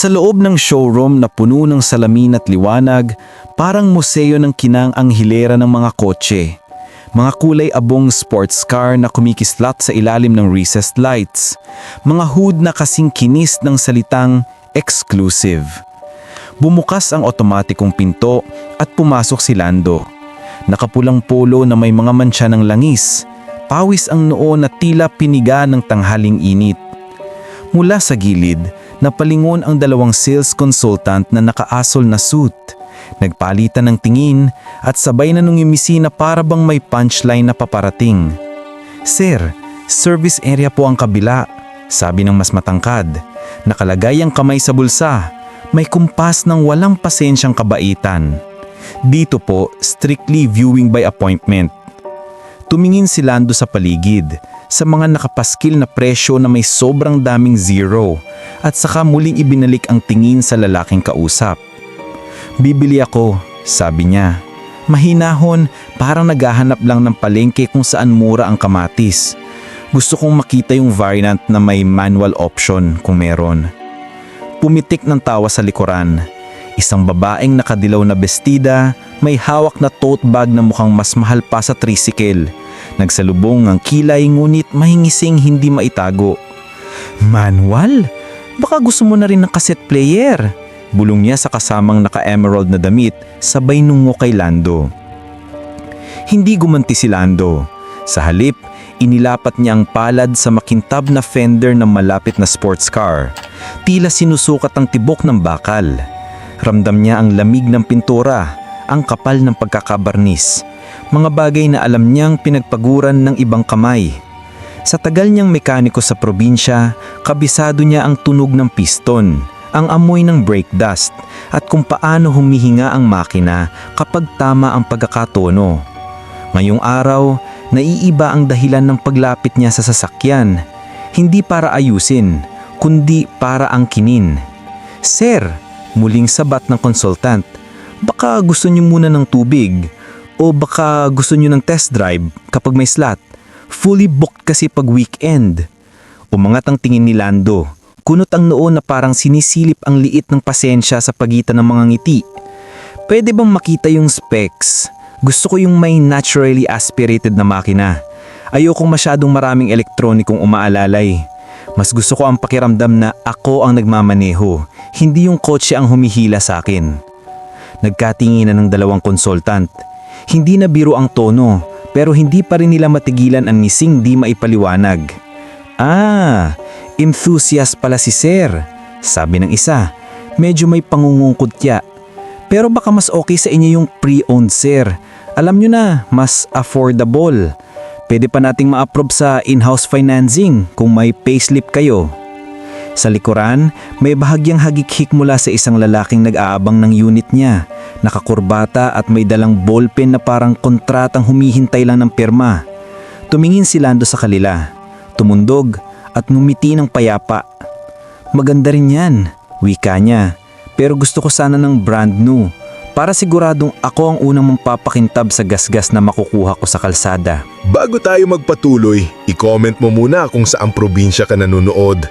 Sa loob ng showroom na puno ng salamin at liwanag, parang museo ng kinang ang hilera ng mga kotse. Mga kulay abong sports car na kumikislat sa ilalim ng recessed lights. Mga hood na kasing kinis ng salitang exclusive. Bumukas ang otomatikong pinto at pumasok si Lando. Nakapulang polo na may mga mantsa ng langis. Pawis ang noo na tila piniga ng tanghaling init. Mula sa gilid, napalingon ang dalawang sales consultant na nakaasol na suit. Nagpalitan ng tingin at sabay na nung imisi na para bang may punchline na paparating. Sir, service area po ang kabila, sabi ng mas matangkad. Nakalagay ang kamay sa bulsa. May kumpas ng walang pasensyang kabaitan. Dito po, strictly viewing by appointment. Tumingin si Lando sa paligid, sa mga nakapaskil na presyo na may sobrang daming zero, at saka muling ibinalik ang tingin sa lalaking kausap. Bibili ako, sabi niya. Mahinahon, parang naghahanap lang ng palengke kung saan mura ang kamatis. Gusto kong makita yung variant na may manual option kung meron. Pumitik ng tawa sa likuran. Isang babaeng nakadilaw na bestida, may hawak na tote bag na mukhang mas mahal pa sa tricycle. Nagsalubong ang kilay ngunit mahingising hindi maitago. Manual? Baka gusto mo na rin ng cassette player. Bulong niya sa kasamang naka-emerald na damit, sabay nungo kay Lando. Hindi gumanti si Lando. Sa halip, inilapat niya ang palad sa makintab na fender ng malapit na sports car. Tila sinusukat ang tibok ng bakal. Ramdam niya ang lamig ng pintura, ang kapal ng pagkakabarnis. Mga bagay na alam niyang pinagpaguran ng ibang kamay. Sa tagal niyang mekaniko sa probinsya, kabisado niya ang tunog ng piston, ang amoy ng brake dust, at kung paano humihinga ang makina kapag tama ang pagkakatono. Ngayong araw, naiiba ang dahilan ng paglapit niya sa sasakyan. Hindi para ayusin, kundi para angkinin. Sir, muling sabat ng konsultant, baka gusto niyo muna ng tubig o baka gusto niyo ng test drive kapag may slot. Fully booked kasi pag weekend. Umangat ang tingin ni Lando. Kunot ang noo na parang sinisilip ang liit ng pasensya sa pagitan ng mga ngiti. Pwede bang makita yung specs? Gusto ko yung may naturally aspirated na makina. Ayokong masyadong maraming elektronikong umaalalay. Mas gusto ko ang pakiramdam na ako ang nagmamaneho, hindi yung kotse ang humihila sa akin. Nagkatinginan ng dalawang konsultant. Hindi na biro ang tono, pero hindi pa rin nila matigilan ang ngising di maipaliwanag. Ah, enthusiast pala si Sir, sabi ng isa. Medyo may pangungungkutya. Pero baka mas okay sa inyo yung pre-owned Sir. Alam nyo na, mas affordable. Pwede pa nating ma-approve sa in-house financing kung may payslip kayo. Sa likuran, may bahagyang hagik-hik mula sa isang lalaking nag-aabang ng unit niya. Nakakurbata at may dalang ballpen na parang kontratang humihintay lang ng pirma. Tumingin si Lando sa kalila. Tumundog at ngumiti ng payapa. Maganda rin yan, wika niya. Pero gusto ko sana ng brand new. Para siguradong ako ang unang mampapakintab sa gasgas na makukuha ko sa kalsada. Bago tayo magpatuloy, i-comment mo muna kung saang probinsya ka nanonood.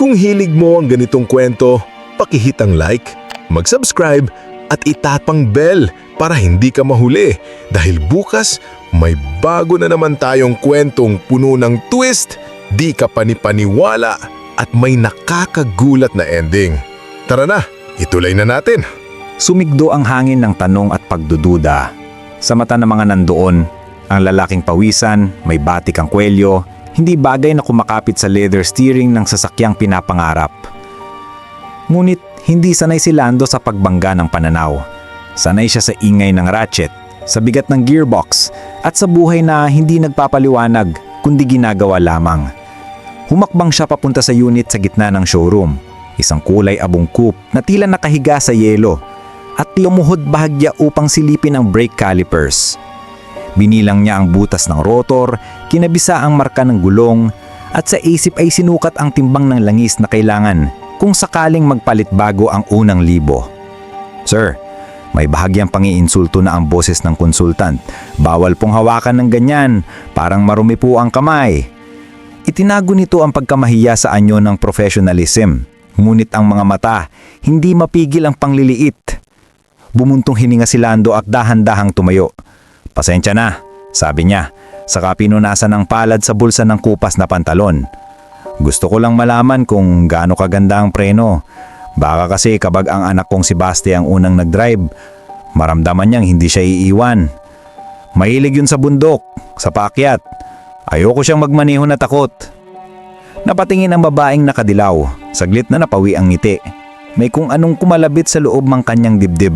Kung hilig mo ang ganitong kwento, pakihit ang like, mag-subscribe at itatpang bell para hindi ka mahuli dahil bukas may bago na naman tayong kwentong puno ng twist, di ka panipaniwala at may nakakagulat na ending. Tara na, ituloy na natin. Sumigdo ang hangin ng tanong at pagdududa. Sa mata ng mga nandoon, ang lalaking pawisan, may batik ang kwelyo, hindi bagay na kumakapit sa leather steering ng sasakyang pinapangarap. Ngunit hindi sanay si Lando sa pagbangga ng pananaw. Sanay siya sa ingay ng ratchet, sa bigat ng gearbox, at sa buhay na hindi nagpapaliwanag kundi ginagawa lamang. Humakbang siya papunta sa unit sa gitna ng showroom. Isang kulay abong coupe na tila nakahiga sa yelo at lumuhod bahagya upang silipin ang brake calipers. Binilang niya ang butas ng rotor, kinabisa ang marka ng gulong, at sa isip ay sinukat ang timbang ng langis na kailangan kung sakaling magpalit bago ang unang libo. Sir, may bahagyang pangiinsulto na ang boses ng konsultant. Bawal pong hawakan ng ganyan, parang marumi po ang kamay. Itinago nito ang pagkamahiya sa anyo ng professionalism. Ngunit ang mga mata, hindi mapigil ang pangliliit. Bumuntong hininga si Lando at dahan-dahang tumayo. Pasensya na, sabi niya, saka pinunasan ng palad sa bulsa ng kupas na pantalon. Gusto ko lang malaman kung gaano kaganda ang preno. Baka kasi kabag ang anak kong si Basti ang unang nag-drive, maramdaman niyang hindi siya iiwan. Mahilig yun sa bundok, sa paakyat. Ayoko siyang magmaneho na takot. Napatingin ang babaeng nakadilaw, saglit na napawi ang ngiti. May kung anong kumalabit sa loob ng kanyang dibdib.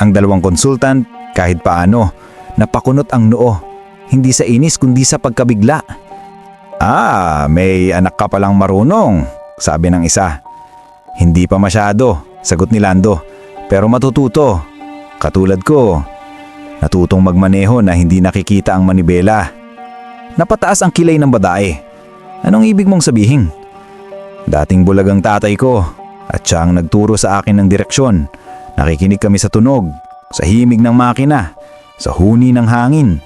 Ang dalawang konsultant, kahit paano, napakunot ang noo. Hindi sa inis kundi sa pagkabigla. Ah, may anak ka palang marunong, sabi ng isa. Hindi pa masyado, sagot ni Lando. Pero matututo. Katulad ko, natutong magmaneho na hindi nakikita ang manibela. Napataas ang kilay ng babae. Anong ibig mong sabihin? Dating bulag ang tatay ko at siya ang nagturo sa akin ng direksyon. Nakikinig kami sa tunog, sa himig ng makina, sa huni ng hangin.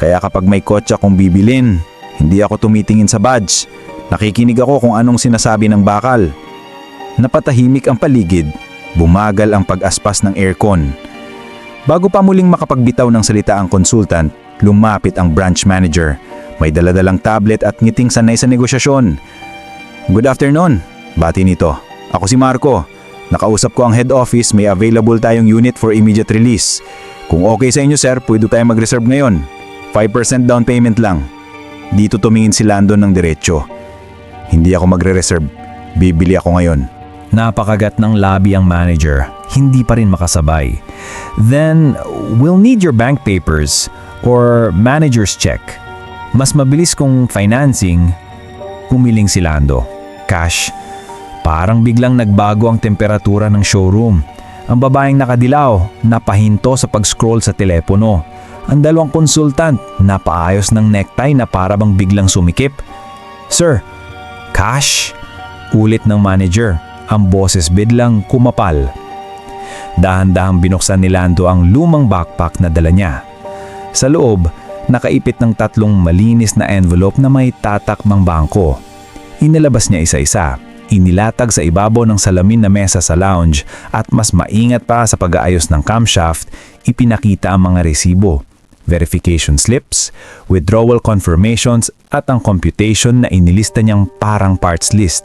Kaya kapag may kotse akong bibilin, hindi ako tumitingin sa badge. Nakikinig ako kung anong sinasabi ng bakal. Napatahimik ang paligid, bumagal ang pag-aspas ng aircon. Bago pa muling makapagbitaw ng salita ang consultant, lumapit ang branch manager. May daladalang tablet at ngiting sanay sa negosyasyon. Good afternoon, bati nito. Ako si Marco. Nakausap ko ang head office, may available tayong unit for immediate release. Kung okay sa inyo sir, pwede tayong mag-reserve ngayon. 5% down payment lang. Dito tumingin si Landon ng diretsyo. Hindi ako magre-reserve. Bibili ako ngayon. Napakagat ng labi ang manager, hindi pa rin makasabay. Then, we'll need your bank papers or manager's check. Mas mabilis kung financing, humiling si Lando. Cash. Parang biglang nagbago ang temperatura ng showroom. Ang babaeng nakadilaw, napahinto sa pag-scroll sa telepono. Ang dalawang konsultant, napaayos ng necktie na para biglang sumikip. Sir, cash? Ulit ng manager, ang boses biglang kumapal. Dahan-dahang binuksan ni Lando ang lumang backpack na dala niya. Sa loob, nakaipit ng tatlong malinis na envelope na may tatakmang bangko. Inilabas niya isa-isa, inilatag sa ibabaw ng salamin na mesa sa lounge at mas maingat pa sa pag-aayos ng camshaft, ipinakita ang mga resibo, verification slips, withdrawal confirmations at ang computation na inilista niyang parang parts list.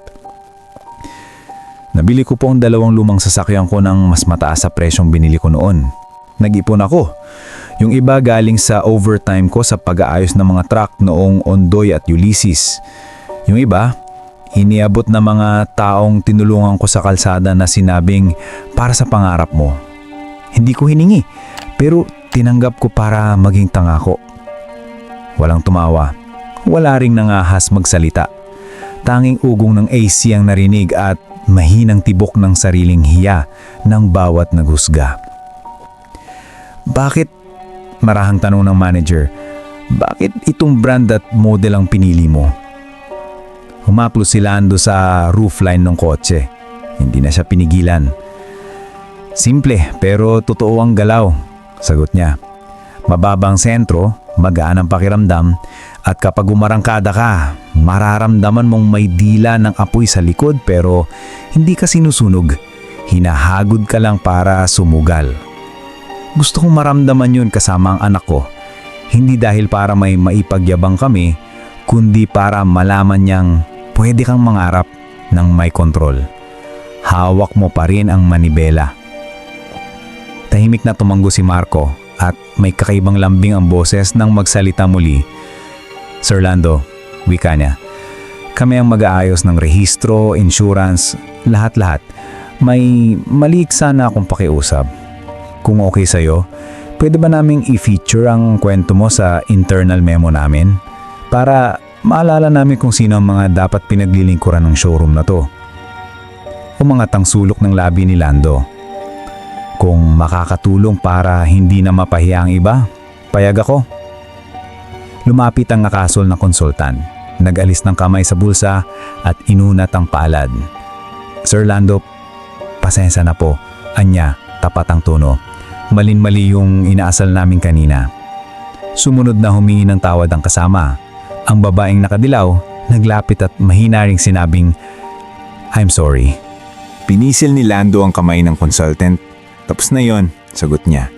Nabili ko po ang dalawang lumang sasakyan ko ng mas mataas sa presyong binili ko noon. Nag-ipon ako. Yung iba galing sa overtime ko sa pag-aayos ng mga truck noong Ondoy at Ulysses. Yung iba, iniabot na mga taong tinulungan ko sa kalsada na sinabing para sa pangarap mo. Hindi ko hiningi, pero tinanggap ko para maging tangako. Walang tumawa. Wala ring nangahas magsalita. Tanging ugong ng AC ang narinig at mahinang tibok ng sariling hiya ng bawat naghusga. Bakit, marahang tanong ng manager, bakit itong brand at model ang pinili mo? Humaplo si Lando sa roofline ng kotse. Hindi na siya pinigilan. Simple pero totoo ang galaw, sagot niya. Mababang sentro, magaan ang pakiramdam, at kapag umarangkada ka, mararamdaman mong may dila ng apoy sa likod pero hindi ka sinusunog. Hinahagod ka lang para sumugal. Gusto kong maramdaman yun kasama ang anak ko. Hindi dahil para may maipagyabang kami, kundi para malaman niyang pwede kang mangarap ng may kontrol. Hawak mo pa rin ang manibela. Tahimik na tumanggo si Marco at may kakaibang lambing ang boses nang magsalita muli. Sir Lando, wika niya. Kami ang mag-aayos ng rehistro, insurance, lahat-lahat. May maliik sana akong pakiusap. Kung okay sa'yo, pwede ba naming i-feature ang kwento mo sa internal memo namin? Para maalala namin kung sino ang mga dapat pinaglilingkuran ng showroom na to. Umangat ang sulok ng labi ni Lando. Kung makakatulong para hindi na mapahiya ang iba, payag ako. Lumapit ang nakasol na konsultan. Nag-alis ng kamay sa bulsa at inunat ang palad. Sir Lando, pasensya na po. Anya, tapat ang tono. Malin-mali yung inaasal namin kanina. Sumunod na humingi ng tawad ang kasama. Ang babaeng nakadilaw, naglapit at mahina ring sinabing, I'm sorry. Pinisil ni Lando ang kamay ng consultant. Tapos na yon, sagot niya.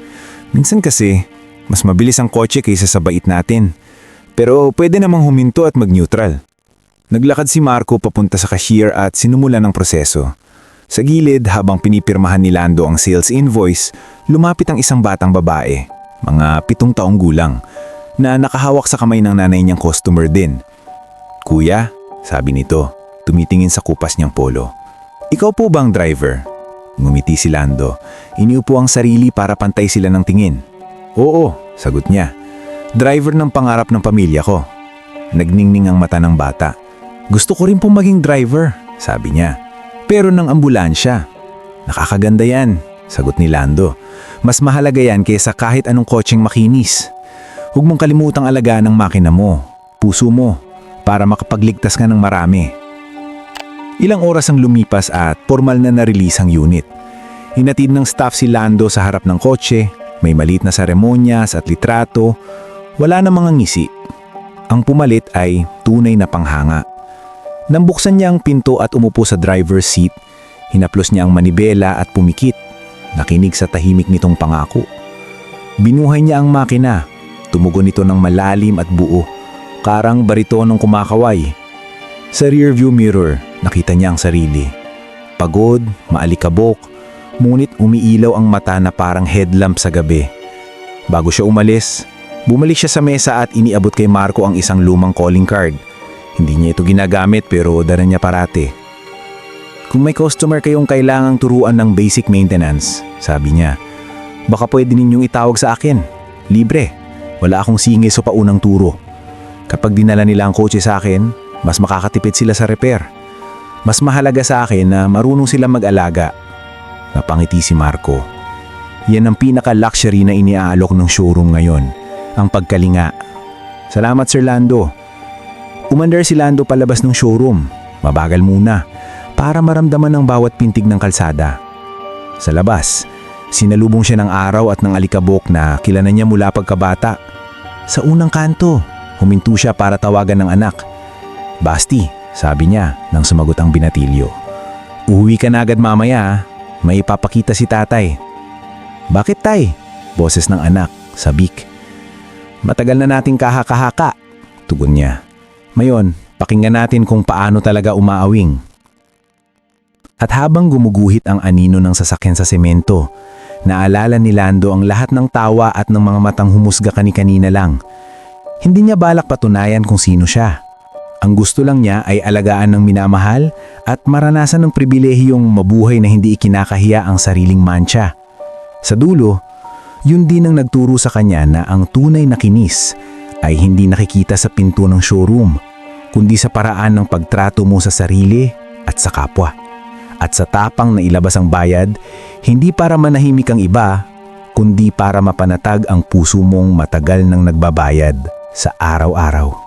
Minsan kasi, mas mabilis ang kotse kaysa sa bait natin. Pero pwede namang huminto at mag-neutral. Naglakad si Marco papunta sa cashier at sinumulan ng proseso. Sa gilid, habang pinipirmahan ni Lando ang sales invoice, lumapit ang isang batang babae, mga pitong taong gulang, na nakahawak sa kamay ng nanay niyang customer din. Kuya, sabi nito, tumitingin sa kupas niyang polo. Ikaw po bang driver? Ngumiti si Lando. Iniupo ang sarili para pantay sila ng tingin. Oo, sagot niya. Driver ng pangarap ng pamilya ko. Nagningning ang mata ng bata. Gusto ko rin pong maging driver, sabi niya. Pero ng ambulansya. Nakakaganda yan, sagot ni Lando. Mas mahalaga yan kaysa kahit anong kotseng makinis. Huwag mong kalimutang alagaan ang makina mo, puso mo, para makapagligtas ka ng marami. Ilang oras ang lumipas at formal na na-release ang unit. Hinatid ng staff si Lando sa harap ng kotse, may malit na seremonyas at litrato, wala na mga ngisi. Ang pumalit ay tunay na panghanga. Nang buksan niya ang pinto at umupo sa driver's seat, hinaplos niya ang manibela at pumikit, nakinig sa tahimik nitong pangako. Binuhay niya ang makina, tumugon ito ng malalim at buo, karang baritonong kumakaway. Sa rearview mirror, nakita niya ang sarili. Pagod, maalikabok, ngunit umiilaw ang mata na parang headlamp sa gabi. Bago siya umalis, bumalik siya sa mesa at iniabot kay Marco ang isang lumang calling card. Hindi niya ito ginagamit pero dala niya parate. Kung may customer kayong kailangang turuan ng basic maintenance, sabi niya, baka pwede ninyong itawag sa akin. Libre. Wala akong singis o paunang turo. Kapag dinala nila ang kotse sa akin, mas makakatipid sila sa repair. Mas mahalaga sa akin na marunong sila mag-alaga. Napangiti si Marco. Yan ang pinaka-luxury na iniaalok ng showroom ngayon, ang pagkalinga. Salamat Sir Lando. Umandar si Lando palabas ng showroom. Mabagal muna para maramdaman ng bawat pintig ng kalsada. Sa labas, sinalubong siya ng araw at ng alikabok na kilala niya mula pagkabata. Sa unang kanto, huminto siya para tawagan ng anak. Basti, sabi niya nang sumagot ang binatilyo. Uwi ka na agad mamaya, ah. may ipapakita si tatay. Bakit tay? Boses ng anak, sabik. Matagal na nating kahaka-haka, tugon niya. Mayon, pakinggan natin kung paano talaga umaawing. At habang gumuguhit ang anino ng sasakyan sa semento, naalala ni Lando ang lahat ng tawa at ng mga matang humusga kani-kanina lang. Hindi niya balak patunayan kung sino siya. Ang gusto lang niya ay alagaan ng minamahal at maranasan ng pribilehiyong mabuhay na hindi ikinakahiya ang sariling mancha. Sa dulo, yun din ang nagturo sa kanya na ang tunay na kinis ay hindi nakikita sa pinto ng showroom, kundi sa paraan ng pagtrato mo sa sarili at sa kapwa. At sa tapang na ilabas ang bayad, hindi para manahimik ang iba, kundi para mapanatag ang puso mong matagal nang nagbabayad sa araw-araw.